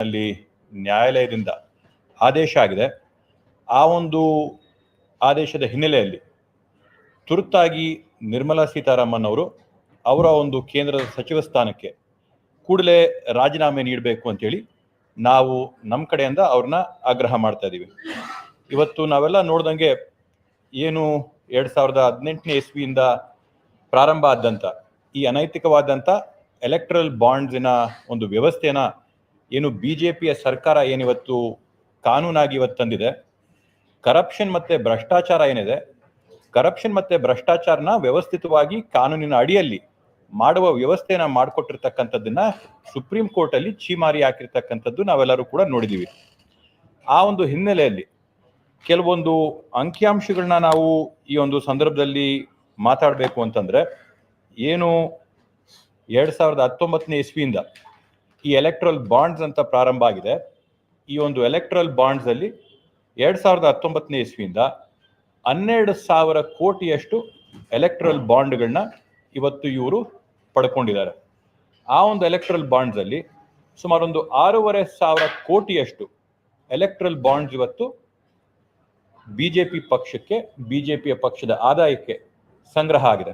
ಅಲ್ಲಿ ನ್ಯಾಯಾಲಯದಿಂದ ಆದೇಶ ಆಗಿದೆ. ಆ ಒಂದು ಆದೇಶದ ಹಿನ್ನೆಲೆಯಲ್ಲಿ ತುರ್ತಾಗಿ ನಿರ್ಮಲಾ ಸೀತಾರಾಮನ್ ಅವರು ಅವರ ಒಂದು ಕೇಂದ್ರದ ಸಚಿವ ಸ್ಥಾನಕ್ಕೆ ಕೂಡಲೇ ರಾಜೀನಾಮೆ ನೀಡಬೇಕು ಅಂತೇಳಿ ನಾವು ನಮ್ಮ ಕಡೆಯಿಂದ ಅವ್ರನ್ನ ಆಗ್ರಹ ಮಾಡ್ತಾ ಇದ್ದೀವಿ. ಇವತ್ತು ನಾವೆಲ್ಲ ನೋಡ್ದಂಗೆ ಏನು ಎರಡ್ ಸಾವಿರದ ಹದಿನೆಂಟನೇ ಇಸ್ವಿಯಿಂದ ಪ್ರಾರಂಭ ಆದಂಥ ಈ ಅನೈತಿಕವಾದಂಥ ಎಲೆಕ್ಟ್ರಲ್ ಬಾಂಡ್ಸಿನ ಒಂದು ವ್ಯವಸ್ಥೆನ ಏನು ಬಿ ಜೆ ಪಿಯ ಸರ್ಕಾರ ಏನಿವತ್ತು ಕಾನೂನಾಗಿ ಇವತ್ತು ತಂದಿದೆ ಕರಪ್ಷನ್ ಮತ್ತೆ ಭ್ರಷ್ಟಾಚಾರ ಏನಿದೆ ಕರಪ್ಷನ್ ಮತ್ತೆ ಭ್ರಷ್ಟಾಚಾರನ ವ್ಯವಸ್ಥಿತವಾಗಿ ಕಾನೂನಿನ ಅಡಿಯಲ್ಲಿ ಮಾಡುವ ವ್ಯವಸ್ಥೆನ ಮಾಡಿಕೊಟ್ಟಿರ್ತಕ್ಕಂಥದ್ದನ್ನ ಸುಪ್ರೀಂ ಕೋರ್ಟ್ ಅಲ್ಲಿ ಚೀಮಾರಿ ಹಾಕಿರ್ತಕ್ಕಂಥದ್ದು ನಾವೆಲ್ಲರೂ ಕೂಡ ನೋಡಿದೀವಿ. ಆ ಒಂದು ಹಿನ್ನೆಲೆಯಲ್ಲಿ ಕೆಲವೊಂದು ಅಂಕಿಅಂಶಗಳನ್ನ ನಾವು ಈ ಒಂದು ಸಂದರ್ಭದಲ್ಲಿ ಮಾತಾಡಬೇಕು ಅಂತಂದ್ರೆ, ಏನು ಎರಡ್ ಸಾವಿರದ ಹತ್ತೊಂಬತ್ತನೇ ಇಸ್ವಿಯಿಂದ ಈ ಎಲೆಕ್ಟ್ರಲ್ ಬಾಂಡ್ಸ್ ಅಂತ ಪ್ರಾರಂಭ ಆಗಿದೆ. ಈ ಒಂದು ಎಲೆಕ್ಟ್ರಲ್ ಬಾಂಡ್ಸ್ ಅಲ್ಲಿ ಎರಡ್ ಸಾವಿರದ ಹತ್ತೊಂಬತ್ತನೇ ಇಸ್ವಿಯಿಂದ ಹನ್ನೆರಡು ಸಾವಿರ ಕೋಟಿಯಷ್ಟು ಎಲೆಕ್ಟ್ರಲ್ ಬಾಂಡ್ಗಳನ್ನ ಇವತ್ತು ಇವರು ಪಡ್ಕೊಂಡಿದ್ದಾರೆ. ಆ ಒಂದು ಎಲೆಕ್ಟ್ರಲ್ ಬಾಂಡ್ಸ್ ಅಲ್ಲಿ ಸುಮಾರು ಒಂದು ಆರೂವರೆ ಸಾವಿರ ಕೋಟಿಯಷ್ಟು ಎಲೆಕ್ಟ್ರಲ್ ಬಾಂಡ್ಸ್ ಇವತ್ತು ಬಿಜೆಪಿ ಪಕ್ಷಕ್ಕೆ ಬಿಜೆಪಿಯ ಪಕ್ಷದ ಆದಾಯಕ್ಕೆ ಸಂಗ್ರಹ ಆಗಿದೆ.